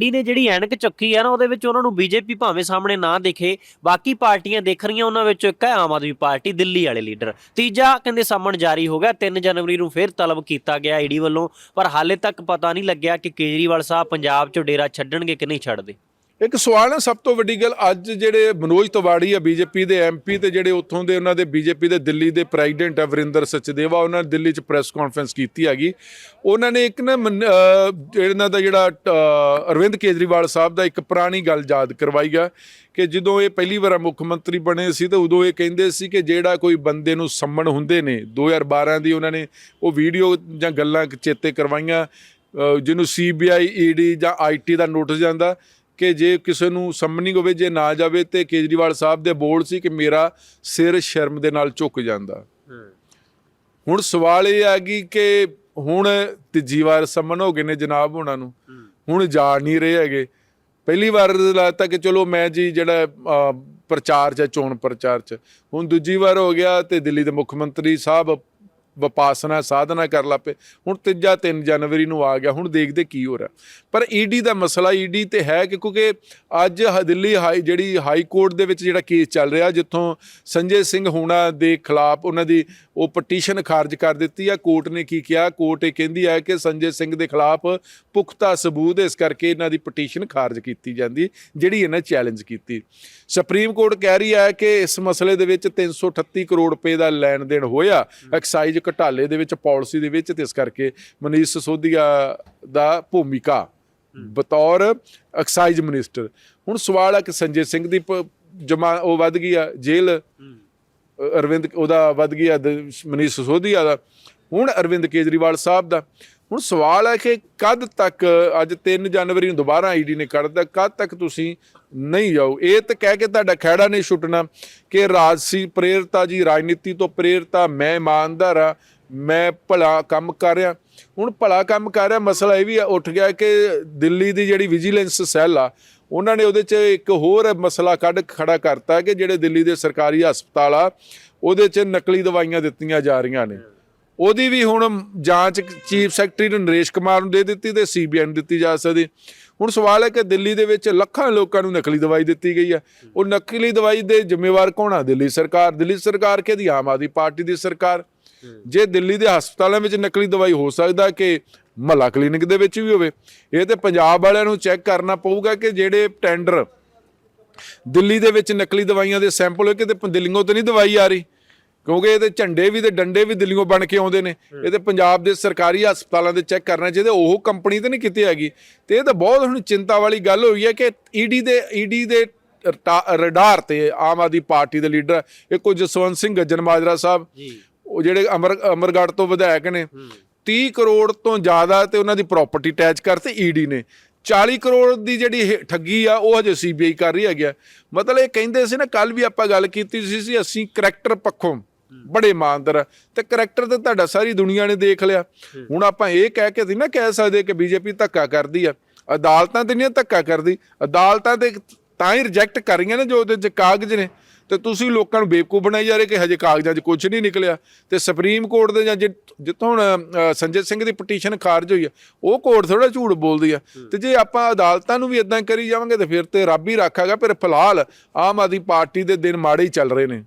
D ਨੇ ਜਿਹੜੀ ਐਨਕ ਚੱਕੀ ਆ ਨਾ, ਉਹਦੇ ਵਿੱਚ ਉਹਨਾਂ ਨੂੰ ਬੀਜੇਪੀ ਭਾਵੇਂ ਸਾਹਮਣੇ ਨਾ ਦਿਖੇ, ਬਾਕੀ ਪਾਰਟੀਆਂ ਦੇਖ ਰਹੀਆਂ ਉਹਨਾਂ ਵਿੱਚੋਂ ਇੱਕ ਹੈ ਆਮ ਆਦਮੀ ਪਾਰਟੀ, ਦਿੱਲੀ ਵਾਲੇ ਲੀਡਰ। ਤੀਜਾ ਕਹਿੰਦੇ ਸਾਹਮਣ ਜਾਰੀ ਹੋ ਗਿਆ 3 ਜਨਵਰੀ ਨੂੰ ਫਿਰ ਤਲਬ ਕੀਤਾ ਗਿਆ ਈਡੀ ਵੱਲੋਂ, ਪਰ ਹਾਲੇ ਤੱਕ ਪਤਾ ਨਹੀਂ ਲੱਗਿਆ ਕਿ ਕੇਜਰੀਵਾਲ ਸਾਹਿਬ ਪੰਜਾਬ 'ਚੋਂ ਡੇਰਾ ਛੱਡਣਗੇ ਕਿ ਨਹੀਂ ਛੱਡਦੇ। ਇੱਕ ਸਵਾਲ ਹੈ ਸਭ ਤੋਂ ਵੱਡੀ ਗੱਲ ਅੱਜ ਜਿਹੜੇ ਮਨੋਜ ਤਿਵਾੜੀ ਆ ਬੀਜੇਪੀ ਦੇ ਐਮਪੀ ਤੇ ਜਿਹੜੇ ਉੱਥੋਂ ਦੇ ਉਹਨਾਂ ਦੇ ਬੀਜੇਪੀ ਦੇ ਦਿੱਲੀ ਦੇ ਪ੍ਰੈਜ਼ੀਡੈਂਟ ਆ, ਵਰਿੰਦਰ ਸਚਦੇਵਾ, ਉਹਨਾਂ ਨੇ ਦਿੱਲੀ 'ਚ ਪ੍ਰੈਸ ਕਾਨਫਰੰਸ ਕੀਤੀ ਹੈਗੀ। ਉਹਨਾਂ ਨੇ ਇੱਕ ਨਾ ਮਨ- ਇਹਨਾਂ ਦਾ ਜਿਹੜਾ ਅਰਵਿੰਦ ਕੇਜਰੀਵਾਲ ਸਾਹਿਬ ਦਾ ਇੱਕ ਪੁਰਾਣੀ ਗੱਲ ਯਾਦ ਕਰਵਾਈ ਆ ਕਿ ਜਦੋਂ ਇਹ ਪਹਿਲੀ ਵਾਰ ਮੁੱਖ ਮੰਤਰੀ ਬਣੇ ਸੀ ਤਾਂ ਉਦੋਂ ਇਹ ਕਹਿੰਦੇ ਸੀ ਕਿ ਜਿਹੜਾ ਕੋਈ ਬੰਦੇ ਨੂੰ ਸੰਮਣ ਹੁੰਦੇ ਨੇ 2012 ਦੀ ਉਹਨਾਂ ਨੇ ਉਹ ਵੀਡੀਓ ਜਾਂ ਗੱਲਾਂ ਚੇਤੇ ਕਰਵਾਈਆਂ, ਅਹ ਜਿਹਨੂੰ ਸੀਬੀਆਈ ਈਡੀ ਜਾਂ ਆਈਟੀ ਦਾ ਨੋਟਿਸ ਜਾਂਦਾ। ਕਿ ਜੇ ਕਿਸੇ ਨੂੰ ਸੰਮਨਿੰਗ ਹੋਵੇ ਜੇ ਨਾ ਜਾਵੇ ਤੇ ਕੇਜਰੀਵਾਲ ਸਾਹਿਬ ਦੇ ਬੋਲ ਸੀ ਕਿ ਮੇਰਾ ਸਿਰ ਸ਼ਰਮ ਦੇ ਨਾਲ ਝੁਕ ਜਾਂਦਾ। ਹੁਣ ਸਵਾਲ ਇਹ ਆ ਗਈ ਕਿ ਹੁਣ ਤੀਜੀ ਵਾਰ ਸੰਮਨ ਹੋ ਗਏ ਨੇ ਜਨਾਬ ਉਹਨਾਂ ਨੂੰ। ਹੁਣ ਜਾ ਨਹੀਂ ਰਹੇ ਹੈਗੇ। ਪਹਿਲੀ ਵਾਰ ਲੱਗਦਾ ਕਿ ਚਲੋ ਮੈਂ ਜੀ ਜਿਹੜਾ ਪ੍ਰਚਾਰ ਚ ਚੋਣ ਪ੍ਰਚਾਰ ਚ। ਹੁਣ ਦੂਜੀ ਵਾਰ ਹੋ ਗਿਆ ਤੇ ਦਿੱਲੀ ਦੇ ਮੁੱਖ ਮੰਤਰੀ ਸਾਹਿਬ ਵਿਪਾਸਨਾ ਸਾਧਨਾ ਕਰ ਲੱਪੇ ਹੁਣ ਤੀਜਾ 3 ਜਨਵਰੀ ਨੂੰ ਆ ਗਿਆ, ਹੁਣ ਦੇਖਦੇ ਕੀ ਹੋ ਰਿਹਾ। ਪਰ ਈਡੀ ਦਾ ਮਸਲਾ ਈਡੀ ਤੇ ਹੈ ਕਿ ਕਿਉਂਕਿ ਅੱਜ ਦਿੱਲੀ ਹਾਈ, ਜਿਹੜੀ ਹਾਈ ਕੋਰਟ ਦੇ ਵਿੱਚ ਜਿਹੜਾ ਕੇਸ ਚੱਲ ਰਿਹਾ, ਜਿੱਥੋਂ ਸੰਜੇ ਸਿੰਘ ਹੋਣਾ ਦੇ ਖਿਲਾਫ ਉਹਨਾਂ ਦੀ ਉਹ ਪਟੀਸ਼ਨ ਖਾਰਜ ਕਰ ਦਿੱਤੀ ਆ। ਕੋਰਟ ਨੇ ਕੀ ਕਿਹਾ? ਕੋਰਟ ਇਹ ਕਹਿੰਦੀ ਹੈ ਕਿ ਸੰਜੇ ਸਿੰਘ ਦੇ ਖਿਲਾਫ ਪੁਖਤਾ ਸਬੂਤ, ਇਸ ਕਰਕੇ ਇਹਨਾਂ ਦੀ ਪਟੀਸ਼ਨ ਖਾਰਜ ਕੀਤੀ ਜਾਂਦੀ, ਜਿਹੜੀ ਇਹਨਾਂ ਚੈਲੰਜ ਕੀਤੀ। ਸੁਪਰੀਮ ਕੋਰਟ ਕਹਿ ਰਹੀ ਹੈ ਕਿ ਇਸ ਮਸਲੇ ਦੇ ਵਿੱਚ 338 ਕਰੋੜ ਰੁਪਏ ਦਾ ਲੈਣ ਦੇਣ ਹੋਇਆ। ਐਕਸਾਈਜ਼ ਘਟਾਲੇ ਦੇ ਵਿੱਚ ਪਾਲਿਸੀ ਦੇ ਵਿੱਚ ਤੇ ਇਸ ਕਰਕੇ ਮਨੀਸ਼ ਸਿਸੋਦੀਆ ਦਾ ਭੂਮਿਕਾ ਬਤੌਰ ਐਕਸਾਈਜ਼ ਮਿਨਿਸਟਰ। ਹੁਣ ਸਵਾਲ ਹੈ ਕਿ ਸੰਜੇ ਸਿੰਘ ਦੀ ਜਮਾ ਉਹ ਵੱਧ ਗਈ ਆ ਜੇਲ੍ਹ ਅਰਵਿੰਦ ਉਹਦਾ ਵੱਧ ਗਿਆ ਦ- ਮਨੀਸ਼ ਸਿਸੋਦੀਆ ਦਾ ਹੁਣ ਅਰਵਿੰਦ ਕੇਜਰੀਵਾਲ ਸਾਹਿਬ ਦਾ। ਹੁਣ ਸਵਾਲ ਹੈ ਕਿ ਕਦ ਤੱਕ ਅੱਜ 3 ਜਨਵਰੀ ਨੂੰ ਦੁਬਾਰਾ ਆਈਡੀ ਨੇ ਕੱਢਦਾ ਕਦ ਤੱਕ ਤੁਸੀਂ ਨਹੀਂ ਜਾਓ ਇਹ ਤਾਂ ਕਹਿ ਕੇ ਤੁਹਾਡਾ ਖਹਿੜਾ ਨਹੀਂ ਛੁੱਟਣਾ ਕਿ ਰਾਜਸੀ ਪ੍ਰੇਰਤਾ ਜੀ, ਰਾਜਨੀਤੀ ਤੋਂ ਪ੍ਰੇਰਤਾ, ਮੈਂ ਇਮਾਨਦਾਰ ਆ ਮੈਂ ਭਲਾ ਕੰਮ ਕਰ ਰਿਹਾ। ਹੁਣ ਭਲਾ ਕੰਮ ਕਰ ਰਿਹਾ, ਮਸਲਾ ਇਹ ਵੀ ਆ- ਉੱਠ ਗਿਆ ਕਿ ਦਿੱਲੀ ਦੀ ਜਿਹੜੀ ਵਿਜੀਲੈਂਸ ਸੈੱਲ ਆ, ਉਹਨਾਂ ਨੇ ਉਹਦੇ 'ਚ ਇੱਕ ਹੋਰ ਮਸਲਾ ਕੱਢ ਖੜਾ ਕਰਤਾ ਕਿ ਜਿਹੜੇ ਦਿੱਲੀ ਦੇ ਸਰਕਾਰੀ ਹਸਪਤਾਲ ਆ, ਉਹਦੇ 'ਚ ਨਕਲੀ ਦਵਾਈਆਂ ਦਿੱਤੀਆਂ ਜਾ ਰਹੀਆਂ ਨੇ। ਉਹਦੀ ਵੀ ਹੁਣ ਜਾਂਚ ਚੀਫ ਸੈਕਟਰੀ ਨੂੰ ਨਰੇਸ਼ ਕੁਮਾਰ ਨੂੰ ਦੇ ਦਿੱਤੀ ਤੇ ਸੀਬੀਆਈ ਨੂੰ ਦਿੱਤੀ ਜਾ ਸਕਦੀ। ਹੁਣ ਸਵਾਲ ਹੈ ਕਿ ਦਿੱਲੀ ਦੇ ਵਿੱਚ ਲੱਖਾਂ ਲੋਕਾਂ ਨੂੰ ਨਕਲੀ ਦਵਾਈ ਦਿੱਤੀ ਗਈ ਹੈ। ਉਹ ਨਕਲੀ ਦਵਾਈ ਦੇ ਜ਼ਿੰਮੇਵਾਰ ਕੌਣ ਆ? ਦਿੱਲੀ ਸਰਕਾਰ। ਦਿੱਲੀ ਸਰਕਾਰ ਕਿਹਦੀ? ਆਮ ਆਦਮੀ ਪਾਰਟੀ ਦੀ ਸਰਕਾਰ। ਜੇ ਦਿੱਲੀ ਦੇ ਹਸਪਤਾਲਾਂ ਵਿੱਚ ਨਕਲੀ ਦਵਾਈ ਹੋ ਸਕਦਾ ਕਿ ਮਹੱਲਾ ਕਲੀਨਿਕ ਦੇ ਵਿੱਚ ਵੀ ਹੋਵੇ, ਇਹ ਤੇ ਪੰਜਾਬ ਵਾਲਿਆਂ ਨੂੰ ਚੈੱਕ ਕਰਨਾ ਪਊਗਾ ਕਿ ਜਿਹੜੇ ਟੈਂਡਰ ਦਿੱਲੀ ਦੇ ਵਿੱਚ ਨਕਲੀ ਦਵਾਈਆਂ ਦੇ ਸੈਂਪਲ ਹੋਏ, ਕਿਤੇ ਦਿੱਲੀੋਂ 'ਤੇ ਨਹੀਂ ਦਵਾਈ ਆ ਰਹੀ। ਕਿਉਂਕਿ ਇਹਦੇ ਝੰਡੇ ਵੀ ਤੇ ਡੰਡੇ ਵੀ ਦਿੱਲੀੋਂ ਬਣ ਕੇ ਆਉਂਦੇ ਨੇ। ਇਹ ਤੇ ਪੰਜਾਬ ਦੇ ਸਰਕਾਰੀ ਹਸਪਤਾਲਾਂ ਦੇ ਚੈੱਕ ਕਰਨਾ ਚਾਹੀਦਾ ਉਹ ਕੰਪਨੀ ਤੇ ਨਹੀਂ ਕੀਤੀ ਹੈਗੀ। ਤੇ ਇਹ ਤਾਂ ਬਹੁਤ ਹੁਣ ਚਿੰਤਾ ਵਾਲੀ ਗੱਲ ਹੋਈ ਹੈ ਕਿ ਈਡੀ ਦੇ ਈਡੀ ਦੇ ਰਡਾਰ ਤੇ ਆਮ ਆਦਮੀ ਪਾਰਟੀ ਦੇ ਲੀਡਰ ਇੱਕੋ ਜਸਵੰਤ ਸਿੰਘ ਗੱਜਨ ਮਾਜਰਾ ਸਾਹਿਬ ਜੀ। ਉਹ ਜਿਹੜੇ ਅਮਰ ਅਮਰਗੜ੍ਹ ਤੋਂ ਵਿਧਾਇਕ ਨੇ 30 ਕਰੋੜ ਤੋਂ ਜ਼ਿਆਦਾ ਤੇ ਉਹਨਾਂ ਦੀ ਪ੍ਰਾਪਰਟੀ ਅਟੈਚ ਕਰਤੇ ਈਡੀ ਨੇ। 40 ਕਰੋੜ ਦੀ ਜਿਹੜੀ ਠੱਗੀ ਆ ਉਹ ਹਜੇ ਸੀਬੀਆਈ ਕਰ ਰਹੀ ਹੈਗੀ ਮਤਲਬ ਇਹ ਕਹਿੰਦੇ ਸੀ ਨਾ ਕੱਲ ਵੀ ਆਪਾਂ ਗੱਲ ਕੀਤੀ ਸੀ ਸੀ ਅਸੀਂ ਕਰੈਕਟਰ ਪੱਖੋਂ ਬੜੇ ਇਮਾਨਦਾਰ ਤੇ ਕਰੈਕਟਰ ਤੇ ਤੁਹਾਡਾ ਸਾਰੀ ਦੁਨੀਆ ਨੇ ਦੇਖ ਲਿਆ। ਹੁਣ ਆਪਾਂ ਇਹ ਕਹਿ ਕੇ ਨਹੀਂ ਨਾ ਕਹਿ ਸਕਦੇ ਕਿ ਬੀਜੇਪੀ ਧੱਕਾ ਕਰਦੀ ਆ। ਅਦਾਲਤਾਂ ਤੇ ਨਹੀਂ ਧੱਕਾ ਕਰਦੀ। ਅਦਾਲਤਾਂ ਤੇ ਤਾਂ ਹੀ ਰਿਜੈਕਟ ਕਰ ਰਹੀਆਂ ਨੇ ਜੋ ਉਹਦੇ ਚ ਕਾਗਜ਼ ਨੇ। ਤੇ ਤੁਸੀਂ ਲੋਕਾਂ ਨੂੰ ਬੇਵਕੂਫ ਬਣਾਈ ਜਾ ਰਹੇ ਕਿ ਹਜੇ ਕਾਗਜ਼ਾਂ 'ਚ ਕੁਝ ਨਹੀਂ ਨਿਕਲਿਆ। ਤੇ ਸੁਪਰੀਮ ਕੋਰਟ ਦੇ ਜਾਂ ਜਿੱਥੋਂ ਹੁਣ ਸੰਜੇ ਸਿੰਘ ਦੀ ਪਟੀਸ਼ਨ ਖਾਰਜ ਹੋਈ ਆ ਉਹ ਕੋਰਟ ਥੋੜਾ ਝੂਠ ਬੋਲਦੀ ਆ। ਤੇ ਜੇ ਆਪਾਂ ਅਦਾਲਤਾਂ ਨੂੰ ਵੀ ਇਦਾਂ ਕਰੀ ਜਾਵਾਂਗੇ ਤੇ ਫਿਰ ਤੇ ਰੱਬ ਹੀ ਰੱਖਾਗਾ ਪਰ ਫਿਲਹਾਲ ਆਮ ਆਦਮੀ ਪਾਰਟੀ ਦੇ ਦਿਨ ਮਾੜੇ ਹੀ ਚੱਲ ਰਹੇ ਨੇ।